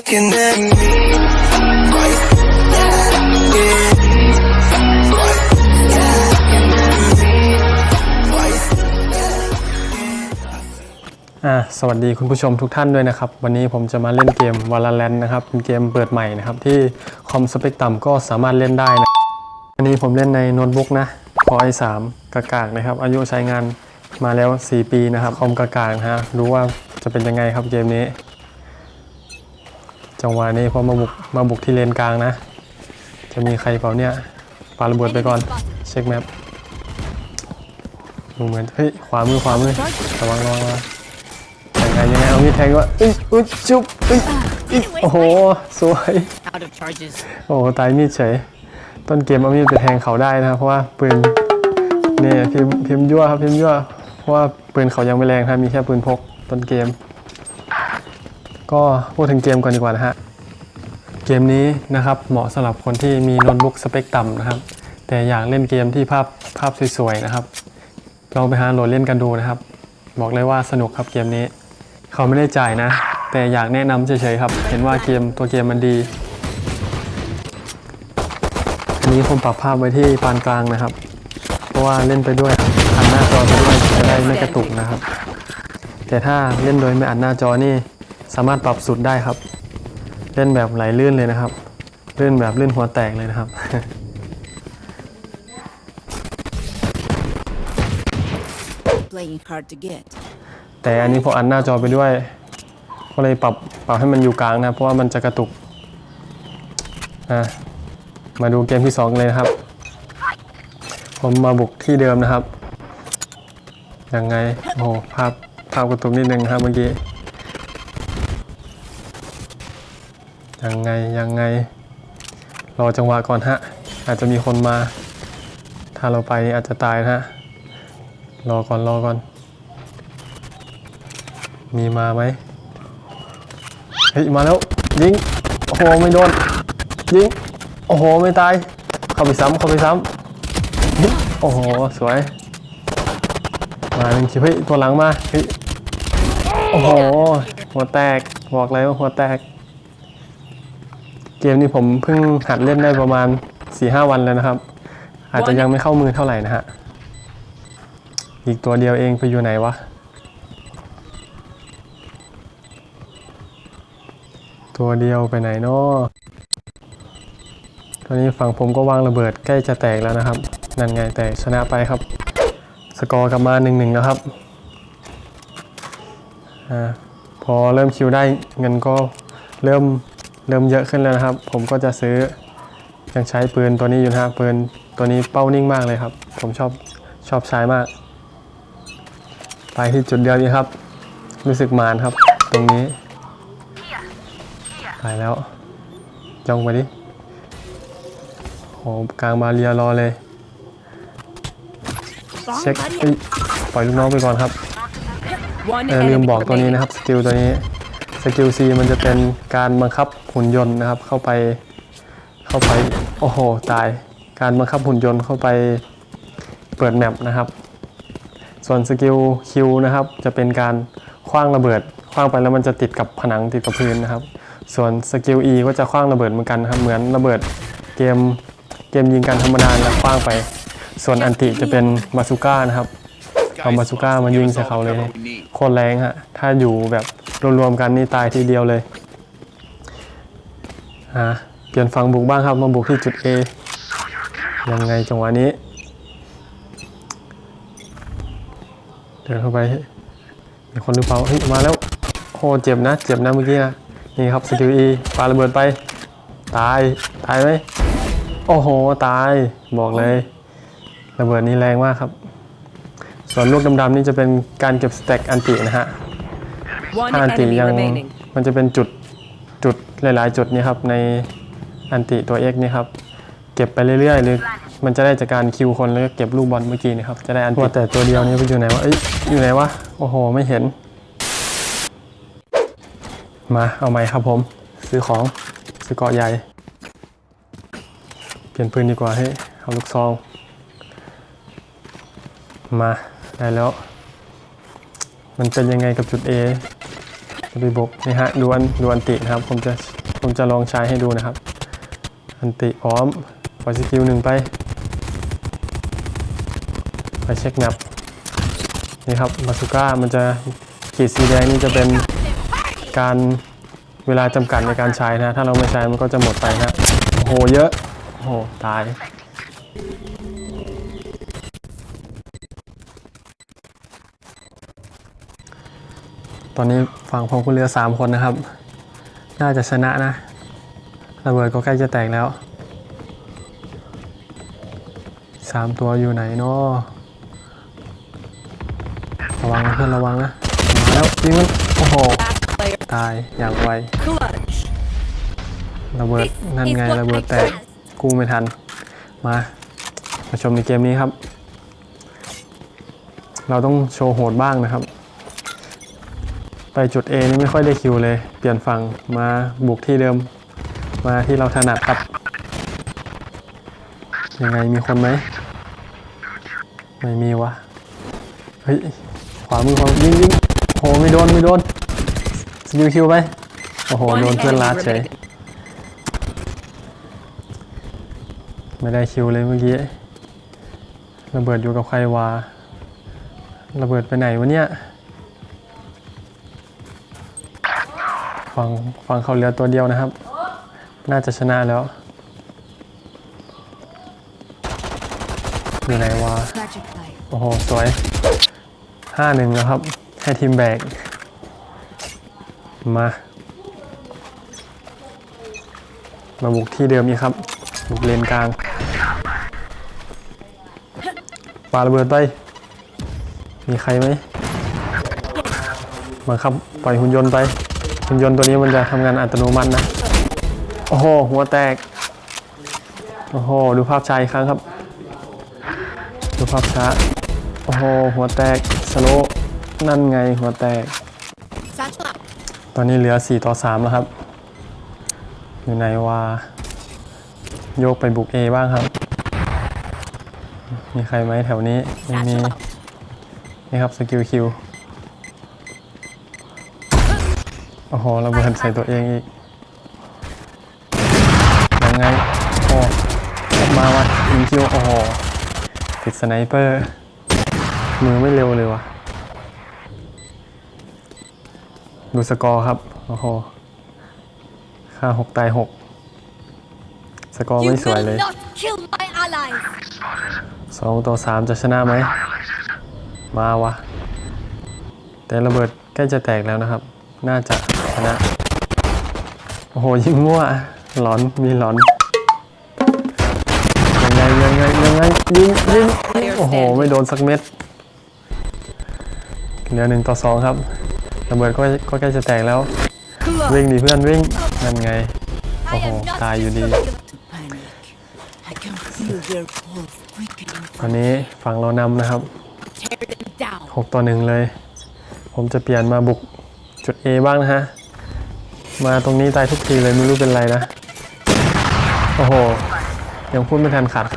looking at me. Right, yeah. Right, right. อ่าสวัสดีคุณผู้ชมทุกท่านด้วยนะครับ วันนี้ผมจะมาเล่นเกม Valorant นะครับ เป็นเกมเปิดใหม่นะครับ ที่คอมสเปกต่ำก็สามารถเล่นได้นะ วันนี้ผมเล่นในโน้ตบุ๊กนะ Core i3 กากากนะครับ อายุใช้งานมาแล้ว 4 ปีนะครับ คอมกากากนะฮะรู้ว่าจะเป็นยังไงครับเกมนี้ จังหวะนี้พอมาบุกมาบุกที่เลนกลางนะ จะมีใครเปล่าเนี่ยปาระเบิดไปก่อน เช็คแมปดูเหมือนเฮ้ยขวามือขวามือระวังระวังระวังยังไงยังไงเอามีดแทงว่าอุ้ยอุ้ยจุ๊บอุ้ยอุ๊ยโอ้โหสวย out of charges. โอ้โหตายมีดเฉยต้นเกมเอามีดไปแทงเขาได้นะครับเพราะว่าปืนนี่พิมพ์พิมพ์ยั่วครับพิมพ์ยั่วเพราะว่าปืนเขายังไม่แรงครับมีแค่ปืนพกต้นเกม ก็พูดถึงเกมก่อนดีกว่านะฮะ เกมนี้นะครับเหมาะสำหรับคนที่มีโน้ตบุ๊กสเปคต่ำนะครับ แต่อยากเล่นเกมที่ภาพภาพสวยๆนะครับ ลองไปหาโหลดเล่นกันดูนะครับ บอกเลยว่าสนุกครับเกมนี้ เขาไม่ได้จ่ายนะ แต่อยากแนะนำเฉยๆครับ เห็นว่าเกมตัวเกมมันดีอันนี้ผมปรับภาพไว้ที่ปานกลางนะครับ เพราะว่าเล่นไปด้วยอัดหน้าจอไปด้วยจะได้ไม่กระตุกนะครับ แต่ถ้าเล่นโดยไม่อัดหน้าจอนี่ สามารถปรับสุดได้ครับ เล่นแบบไหลลื่นเลยนะครับ ลื่นแบบลื่นหัวแตกเลยนะครับ Playing hard to get. แต่อันนี้พออันหน้าจอไปด้วย ก็เลยปรับปรับให้มันอยู่กลางนะ เพราะว่ามันจะกระตุกนะมาดูเกมที่ 2 เลยนะครับ ผมมาบุกที่เดิมนะครับยังไงโอ้โหภาพภาพกระตุกนิดนึงนะครับเมื่อกี้ ยังไงยังไง รอจังหวะก่อนฮะ อาจจะมีคนมา ถ้าเราไปอาจจะตายนะฮะ รอก่อนรอก่อน มีมาไหมเฮ้ยมาแล้ว ยิง โอ้โหไม่โดน ยิง โอ้โหไม่ตาย เข้าไปซ้ำเข้าไปซ้ำโอ้โหสวย มาหนึ่งทีเฮ้ยตัวหลังมาเฮ้ยโอ้โห หัวแตก บอกเลยว่าหัวแตก เกมนี้ผมเพิ่งหัดเล่นได้ประมาณ4-5วันแล้วนะครับ อาจจะยังไม่เข้ามือเท่าไหร่นะฮะ อีกตัวเดียวเองไปอยู่ไหนวะ ตัวเดียวไปไหนนาะตอนนี้ฝั่งผมก็วางระเบิดใกล้จะแตกแล้วนะครับ นั่นไงแตกชนะไปครับ สกอร์กลับมาหนึ่งหนึ่งแล้วครับอพอเริ่มคิวได้เงินก็เริ่ม เริ่มเยอะขึ้นแล้วนะครับ ผมก็จะซื้อยังใช้ปืนตัวนี้อยู่นะฮะปืนตัวนี้เป้านิ่งมากเลยครับ ผมชอบชอบใช้มาก ไปที่จุดเดียวนี้ครับ รู้สึกมานครับ ตรงนี้ตายแล้วจ้องไปดิโหกลางมาเรียรอเลยเช็คเอ้ยปล่อยลูกน้องไปก่อนครับ One เออลืม enemy บอกตัวนี้ remaining. นะครับสกิลตัวนี้สกิล C มันจะเป็นการบังคับ หุ่นยนต์นะครับ เข้าไปเข้าไปโอ้โหตาย การบังคับหุ่นยนต์เข้าไปเปิดแมปนะครับ ส่วนสกิล Q นะครับ จะเป็นการคว้างระเบิดคว้างไปแล้วมันจะติดกับผนังติดกับพื้นนะครับ ส่วนสกิล E ก็จะคว้างระเบิดเหมือนกันครับเหมือนระเบิดเกมเกมยิงกันธรรมดาแล้วคว้างไป ส่วนอันติจะเป็นบาซูก้านะครับเอาบาซูก้ามายิงใส่เขาเลยโคตรแรงฮะถ้าอยู่แบบรวมๆกันนี่ตายทีเดียวเลย อ่าเปลี่ยนฝั่งบุกบ้างครับมาบุกที่จุด A ยังไงจังหวะนี้ เดินเข้าไปเฮ้ยมีคนหรือเปล่าเฮ้ยมาแล้วโหเจ็บนะ เจ็บนะเมื่อกี้นะนี่ครับสกิล E ปาระเบิดไป ตาย ตายไหมโอ้โห ตายบอกเลย ระเบิดนี้แรงมากครับ ส่วนลูกดำๆนี่จะเป็นการเก็บสแต็กอันตินะฮะ One ถ้าอันติ enemy ยัง remaining. มันจะเป็นจุดจุด หลาย ๆ จุดนี่ครับในอันติตัว X นี่ครับเก็บไปเรื่อยๆหรือมันจะได้จากการคิวคนแล้วก็เก็บลูกบอลเมื่อกี้นี่ครับจะได้อันติแต่ตัวเดียวนี้ไปอยู่ไหนวะเอ้ยอยู่ไหนวะโอ้โหไม่เห็น มาเอาไหมครับผม ซื้อของซื้อเกาะใหญ่ เปลี่ยนปืนดีกว่าให้เอาลูกซอง มาได้แล้ว มันเป็นยังไงกับจุด A จะไปบุกนี่ฮะดูอันดูอันตินะครับ ผมจะผมจะลองใช้ให้ดูนะครับ อันติพร้อมปล่อยสกิลหนึ่งไป ไปเช็คแมปนี่ครับบาสุก้ามันจะขีดสีแดงนี่จะเป็นการเวลาจำกัดในการใช้นะ ถ้าเราไม่ใช้มันก็จะหมดไปนะโอ้โหเยอะโอ้โหตาย อนนี้ฝั่งพงคุณเรือสามคนนะครับ น่าจะชนะนะระเบิดก็ใกล้จะแตกแล้วสามตัวอยู่ไหนเนาะระวังนะเพื่อนระวังนะมาแล้วยิงมันโอ้โหตายอย่างไวระเบิดนั่นไงระเบิดแตกกูไม่ทันมามาชมในเกมนี้ครับ เราต้องโชว์โหดบ้างนะครับ ไปจุด A นี่ไม่ค่อยได้คิวเลย เปลี่ยนฝั่งมาบุกที่เดิม มาที่เราถนัดครับ ยังไงมีคนไหม ไม่มีวะ เฮ้ย ขวามือขวายิงยิงโอ้โหไม่โดน ไม่โดนสกิลคิวไป โอ้โห โดนเพื่อนลัดเฉย ไม่ได้คิวเลยเมื่อกี้ ระเบิดอยู่กับใครวะระเบิดไปไหนวะเนี่ย ฟังฟังเขาเหลือตัวเดียวนะครับ น่าจะชนะแล้ว อยู่ไหนวะ โอ้โห สวยห้าหนึ่งแล้วครับ ให้ทีมแบก มา มาบุกที่เดิมอีกครับ บุกเลนกลางปาระเบิดไป มีใครไหมมาครับ ปล่อยหุ่นยนต์ไป หุ่นยนต์ตัวนี้มันจะทำงานอัตโนมัตินะ โอ้โห หัวแตก โอ้โห ดูภาพชายอีกครั้งครับ ดูภาพช้า โอ้โห หัวแตก สโลนั่นไงหัวแตก ตอนนี้เหลือ 4 ต่อ 3 แล้วครับ อยู่ไหนวะโยกไปบุก A บ้างครับ มีใครไหมแถวนี้ไม่มีนี่ครับสกิลคิว โอ้โหระเบิดใส่ตัวเองอีกยังไงโอ้ออกมาวะยิงคิวโอ้โหติดสไนเปอร์ มือไม่เร็วเลยวะดูสกอร์ครับ โอ้โห ค่าหกตายหกสกอร์ You ไม่สวย will เลย not kill my allies. สองต่อสามจะชนะไหม มาวะ แต่ระเบิดใกล้จะแตกแล้วนะครับ น่าจะช นะ โอ้โห ยิงมั่วหลอน มีหลอน ยังไง ยังไง ยังไง ยิงยิงโอ้โห ไม่โดนสักเม็ด เหลือหนึ่งต่อสองครับ ระเบิดก็ก็ใกล้จะแตกแล้ว วิ่งดิเพื่อนวิ่ง นั่นไง I Oh, am not ตายอยู่ดีตอนนี้ฝั่งเรานำนะครับ tear them down. 6ต่อ1เลย ผมจะเปลี่ยนมาบุกจุด A บ้างนะฮะ มาตรงนี้ตายทุกทีเลยไม่รู้เป็นไรนะ โอ้โห ยังพูดไม่ทันขาดค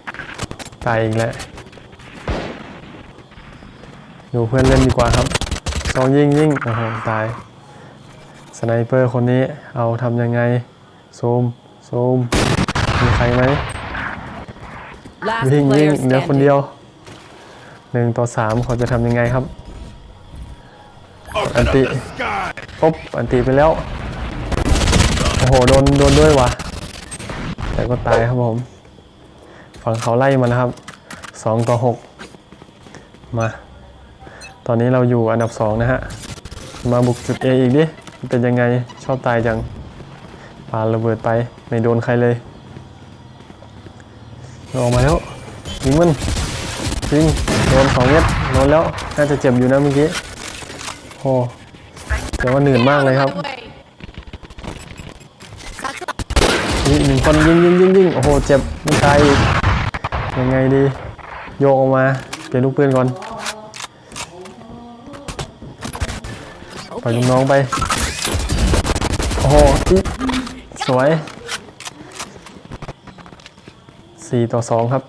ำตายอีกแล้วดูเพื่อนเล่นดีกว่าครับสองยิงยิงโอ้โหตาย สไนเปอร์คนนี้เอาทำยังไงซูมซูมมีใครไหม Last วิ่งวิ่ง player เหลือคน standing. เดียวหนึ่งต่อสามเขาจะทำยังไงครับ อันติปุ๊บอันติไปแล้ว โอ้โห โดน โดนด้วยวะแต่ก็ตายครับผม ฝั่งเขาไล่มาแล้วครับสองต่อหกมา ตอนนี้เราอยู่อันดับสองนะฮะ มาบุกจุด A อีกดิ เป็นยังไง ชอบตายจังปาระเบิดไป ไม่โดนใครเลยออกมาแล้วยิงมันยิงโดนสองเม็ดโดนแล้ว น่าจะเจ็บอยู่นะเมื่อกี้ โอ้แต่ว่าเหนืดมากเลยครับนี่หนึ่งคนยิงยิงยิงยิงโอ้โหเจ็บไม่ตายอีกยังไงดีโยกออกมาเปลี่ยนลูกปืนก่อนปล่อยลูกน้องไปโอ้โหสวยสี่ต่อสองครับ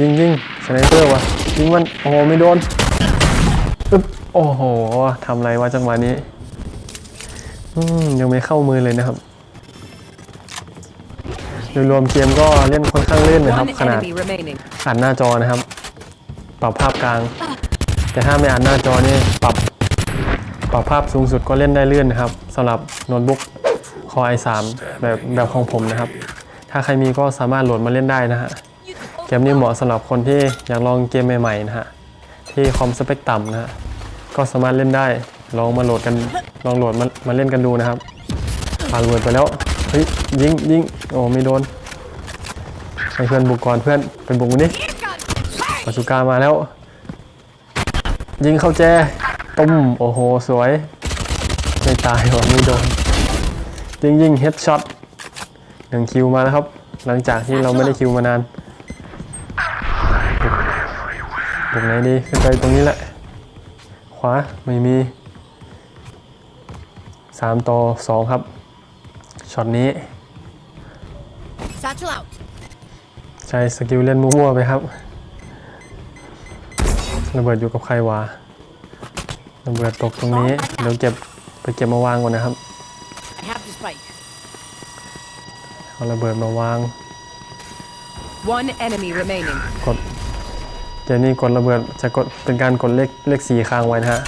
ยิงยิงสไนเปอร์วะยิงมัน โอ้โห ไม่โดน โอ้โหทำอะไรวะจังหวะนี้อืมยังไม่เข้ามือเลยนะครับ โดยรวมเกมก็เล่นค่อนข้างเล่นนะครับ One ขนาด enemy remaining. อัดหน้าจอนะครับ ปรับภาพกลาง แต่ถ้าไม่อัดหน้าจอนี่ปรับปรับภาพสูงสุดก็เล่นได้เลื่อนนะครับสำหรับโน้ตบุ๊ก Core i3 แบบแบบของผมนะครับ ถ้าใครมีก็สามารถโหลดมาเล่นได้นะฮะเกมนี้เหมาะสำหรับคนที่อยากลองเกมใหม่ๆนะฮะที่คอมสเปคต่ำนะฮะ ก็สามารถเล่นได้ ลองมาโหลดกัน ลองโหลดมามาเล่นกันดูนะครับผ่านเวิร์ดไปแล้ว เฮ้ยยิงยิงโอ้ไม่โดนเพื่อนบุกก่อนเพื่อนเป็นบุกนนี่ปาสุกามาแล้ว ยิงเข้าแจตุ้มโอ้โหสวย ไม่ตายหรอไม่โดน ยิงยิงเฮดช็อตหนึ่งคิวมาแล้วครับ หลังจากที่เราไม่ได้คิวมานานบุกไหนดีขึ้นไปตรงนี้แหละ ขวาไม่มี 3 ต่อ 2 ครับช็อตนี้ Satchel out. ใช้สกิลเล่นมั่วๆไปครับระเบิดอยู่กับใครวะระเบิดตกตรงนี้เดี๋ยวเก็บไปเก็บมาวางก่อนนะครับ I have the spike. เอาระเบิดมาวาง One enemy remaining. กดเดี๋ยวนี้กดระเบิดจะกดเป็นการกดเลขเลขสีค้างไว้นะฮะ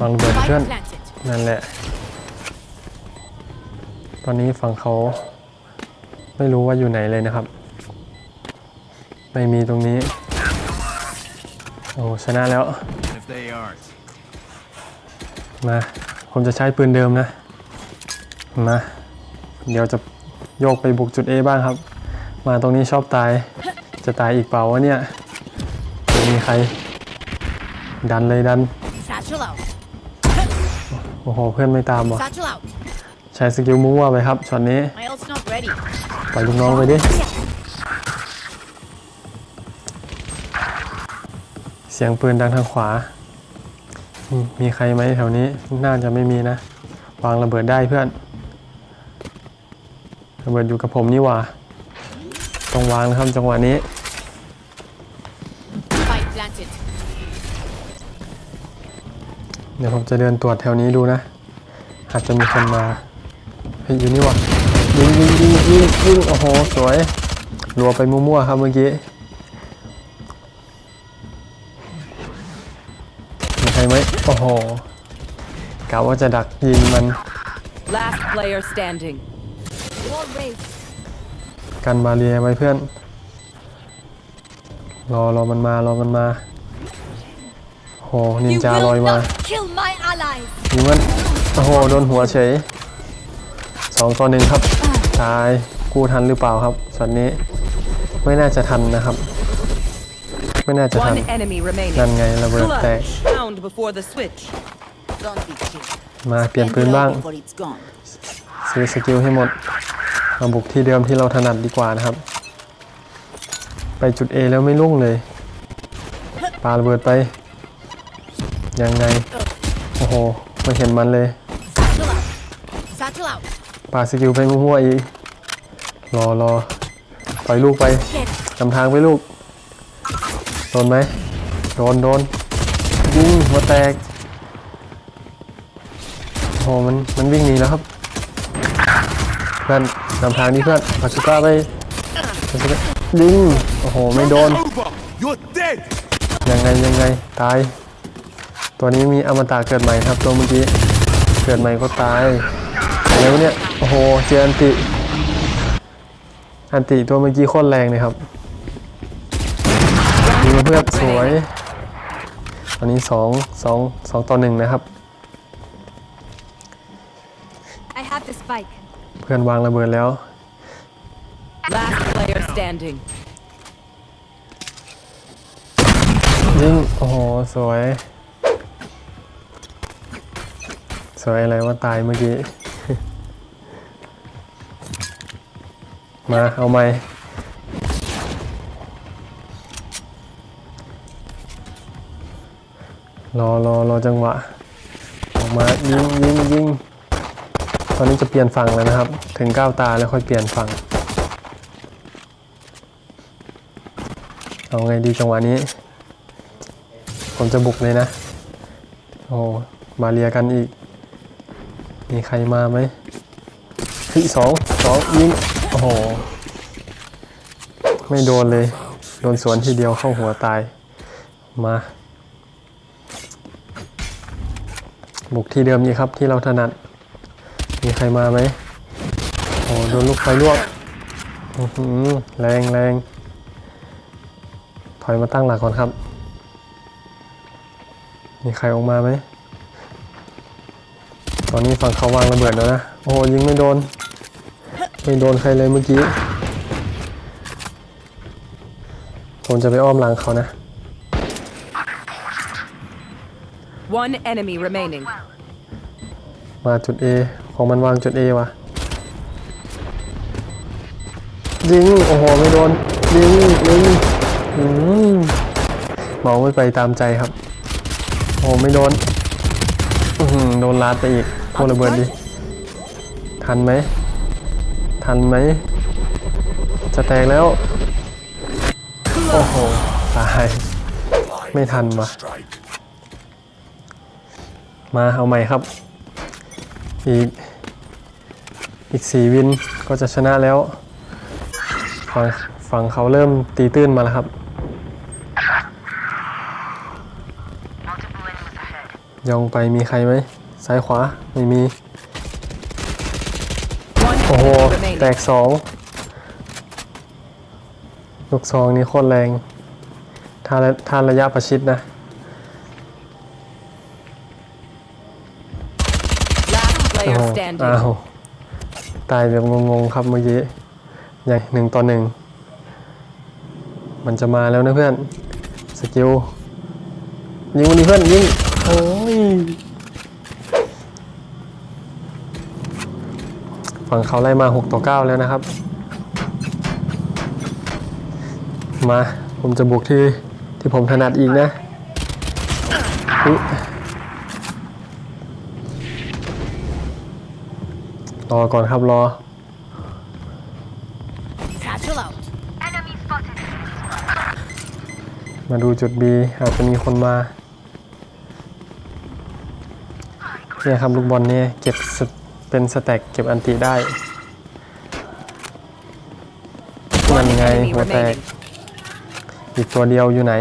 วางระเบิดเพื่อนนั่นแหละ ตอนนี้ฝั่งเขาไม่รู้ว่าอยู่ไหนเลยนะครับ ไม่มีตรงนี้ โอ้ชนะแล้ว มา ผมจะใช้ปืนเดิมนะ มา เดี๋ยวจะโยกไปบุกจุด A บ้างครับ มาตรงนี้ชอบตาย จะตายอีกเปล่าวะเนี่ยไม่มีใคร ดันเลยดัน Satchel out. โอ้โห เพื่อนไม่ตามว่ะ Satchel out. ใช้สกิลมั่วๆไปครับช็อตนี้ My ult's not ready. ปล่อยลูกน้องไปดิเสียงปืนดังทางขวาอืมมีใครไหมแถวนี้ น่าจะไม่มีนะ วางระเบิดได้เพื่อน ระเบิดอยู่กับผมนี่หว่า ต้องวางนะครับจังหวะนี้ Spike planted. เดี๋ยวผมจะเดินตรวจแถวนี้ดูนะ อาจจะมีคนมา เฮ้ยอยู่นี่วะยิงยิงยิงยิงยิงโอ้โห สวยรัวไปมั่วๆครับเมื่อกี้มีใครไหมโอ้โหกะว่าจะดักยิงมัน Last player standing. Wall raised. กันบาเรียไว้เพื่อน รอรอมันมารอมันมาโหนิน You จาลอย will มา not kill my allies. ยิงมันโอ้โหโดนหัวเฉยสองต่อหนึ่งครับ ตายกู้ทันหรือเปล่าครับช็อตนี้ไม่น่าจะทันนะครับ ไม่น่าจะทัน One enemy นั่น remaining. ไงระเบิดแตก Clutch. Found before the switch. Don't be cheap. มาเปลี่ยนปืนบ้าง Before it's gone. ซื้อสกิลให้หมด มาบุกที่เดิมที่เราถนัดดีกว่านะครับ ไปจุด A แล้วไม่ลุ่งเลยปาระเบิดไป ยังไง โอ้โหไม่เห็นมันเลยปาสกิลไปมั่วๆอีก รอรอปล่อยลูกไปนำทางไปลูก โดนไหม โดนโดนยิงหัวแตก โอ้โหมันมันวิ่งหนีแล้วครับเพื่น นำทางนี้เพื่อนปาสุก้าไปปาสุก้ายิงโอ้โห ไม่โดน Over! You're dead! ยังไงยังไง ตาย ตัวนี้มีอมตะเกิดใหม่ครับตัวเมื่อกี้ เกิดใหม่ก็ตายอะไรวะเนี่ย โอ้โห เจออันติ อันติตัวเมื่อกี้โคตรแรงเลยครับยิงเพื่อนสวย ตอนนี้สองสองสองต่อหนึ่งนะครับ I have the spike. เพื่อนวางระเบิดแล้ว Last player standing. ยิงโอ้โห สวย สวยอะไรว่าตายเมื่อกี้ มาเอาไหมรอรอรอจังหวะ ออกมา ยิงยิงยิง ตอนนี้จะเปลี่ยนฝั่งแล้วนะครับ ถึงก้าวตาแล้วค่อยเปลี่ยนฝั่ง เอาไงดีจังหวะนี้ ผมจะบุกเลยนะ โอ้มาเรียกันอีก มีใครมาไหมที่สองสองยิงโอ้โห ไม่โดนเลย โดนสวนทีเดียวเข้าหัวตาย มาบุกที่เดิมนี้ครับที่เราถนัด มีใครมาไหมโอ้โดนลูกไฟลวกอื้อหือแรงแรงถอยมาตั้งหลักก่อนครับ มีใครออกมาไหม ตอนนี้ฝั่งเขาวางระเบิดแล้วนะ โอ้โหยิงไม่โดน ไม่โดนใครเลยเมื่อกี้ผมจะไปอ้อมหลังเขานะ One enemy remaining. มาจุด A ของมันวางจุด A วะยิง โอ้โห ไม่โดน ยิงยิงอืมเมาไม่ไปตามใจครับ โอ้ไม่โดน อือหือโดนลาดไปอีกโคตรระเบิดดิ ทันไหม ทันไหม จะแตกแล้ว โอ้โห ตาย ไม่ทันวะมาเอาใหม่ครับ อีก อีกสี่วินก็จะชนะแล้ว ฝั่งฝั่งเขาเริ่มตีตื้นมาแล้วครับ ยองไปมีใครไหม ซ้ายขวา ไม่มี One โอ้โห enemy แต remaining. กสองลูกซองนี่โคตรแรงถ้าระถ้าระยะประชิดนะ Last โอ้ player โห standing. ตายแบบงงๆครับเมื่อกี้ใหญ่หนึ่งต่อหนึ่งมันจะมาแล้วนะเพื่อน สกิลยิงวันนี้เพื่อนยิงโอ้ยฝั่งเขาไล่มา 6 ต่อ 9 แล้วนะครับ มา ผมจะบุกที่ที่ผมถนัดอีกนะอุ๊ย รอก่อนครับรอ Satchel out. มาดูจุด B อาจจะมีคนมาเนี่ยครับลูกบอลเนี่ยเก็บสเป็นสแต็กเก็บอันติได้นั่น One ไง enemy หัวแตก remaining. อีกตัวเดียวอยู่ไหน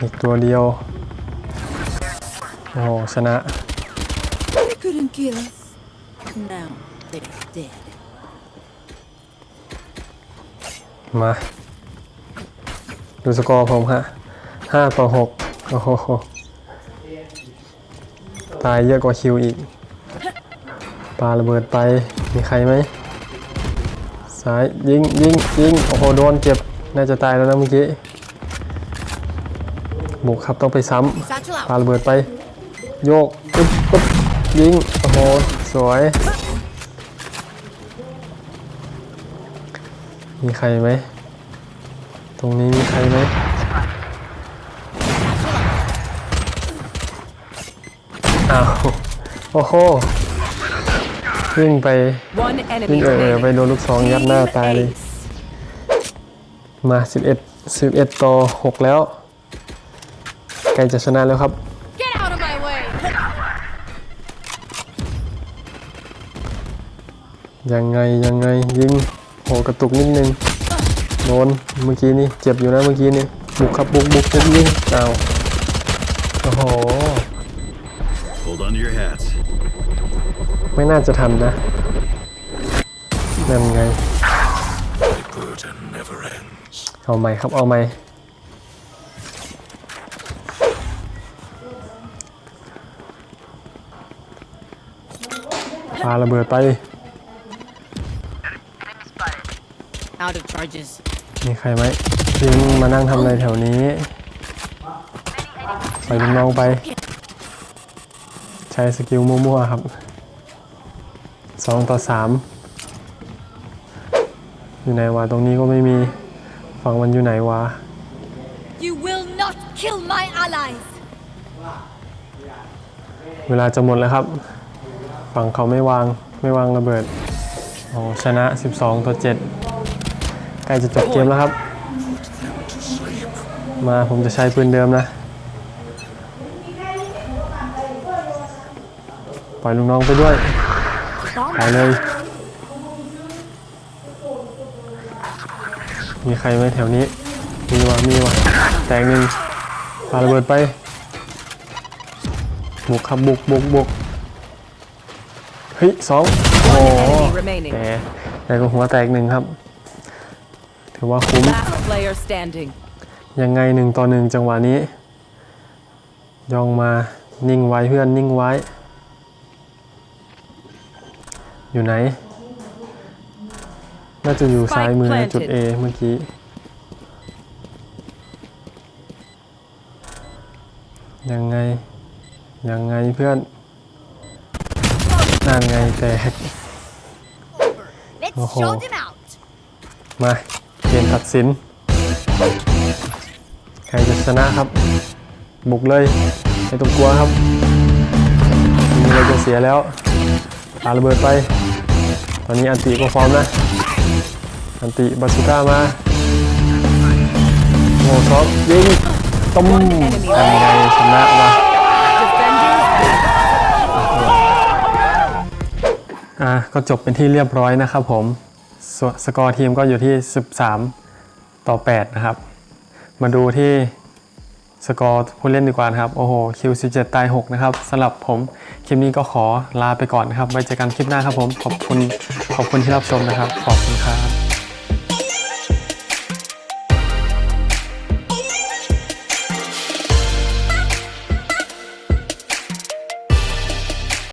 อีกตัวเดียว โอ้โหชนะ They couldn't kill us. Now they're dead. มา ดูสกอร์ผมฮะห้าต่อหกโอ้โหตายเยอะกว่าคิวอีกปาระเบิดไปมีใครไหมซ้ายยิงยิงยิงโอ้โหโดนเจ็บ น่าจะตายแล้วนะเมื่อกี้บุกครับต้องไปซ้ Satchel ำปา out. ระเบิดไป โยกปึ๊บปึ๊บยิง โอ้โห สวย มีใครไหม ตรงนี้มีใครไหมอ้าว โอ้โหวิ่งไป One วิ่ง enemy เออเออ remaining. ไปโดนลูกซองยัดหน้าตายเลย Ace. มา 11 11 ต่อ 6 แล้ว ใกล้จะชนะแล้วครับ ยังไงยังไงยิงโหกระตุกนิดนึงโดนเมื่อกี้นี่เจ็บอยู่นะเมื่อกี้นี่บุกครับบุกบุกบุกยิงอ้าวโอ้โห Hold on to your hats. ไม่น่าจะทันนะนั่นไง Burden never ends. เอาใหม่ครับเอาใหม่ปาระเบิดไป Out of charges. มีใครไหมยิงมานั่งทำอะไรแถวนี้ปล่อยลูกน้องไป ใช้สกิลมั่วๆครับสองต่อสามอยู่ไหนวะตรงนี้ก็ไม่มีฝั่งมันอยู่ไหนวะ You will not kill my allies. เวลาจะหมดแล้วครับ ฝั่งเขาไม่วางไม่วางระเบิดโอ้ชนะ 12 ต่อ 7 ใกล้จะจบเกมแล้วครับ มาผมจะใช้ปืนเดิมนะ ปล่อยลูกน้องไปด้วยไปเลย มีใครไหมแถวนี้ มีวะมีวะแตงหนึ่งปาระเบิดไป บุกครับบุกบุกบุกเฮ้ยสองโอ้โห enemy remaining แต่แต่ก็หัวแตกหนึ่งครับ ถือว่าคุ้ม Last player standing. ยังไงหนึ่งต่อหนึ่งจังหวะนี้ย่องมานิ่งไว้เพื่อนนิ่งไว้ อยู่ไหน น่าจะอยู่ซ้ายมือ Spike จุด A planted เมื่อกี้ ยังไง ยังไงเพื่อนนั่นไงแตก Let's Oh. show them out. มาเก มตัดสิน ใครจะชนะครับ บุกเลย ไม่ต้องกลัวครับมีอะไรจะเสียแล้วปาระเบิดไป ตอนนี้อันติก็พร้อมนะ อันติบาสุก้ามาโอ้ซอฟยิงต้มทำไงชนะมาอะก็จบเป็นที่เรียบร้อยนะครับผม สกอร์ทีมก็อยู่ที่ 13 ต่อ 8 นะครับ มาดูที่สกอร์ผู้เล่นดีกว่านะครับ โอ้โหคิว17ตาย6นะครับสำหรับผม คลิปนี้ก็ขอลาไปก่อนนะครับ ไว้เจอกันคลิปหน้าครับผม ขอบคุณ ขอบคุณที่รับชมนะครับ ขอบคุณครับ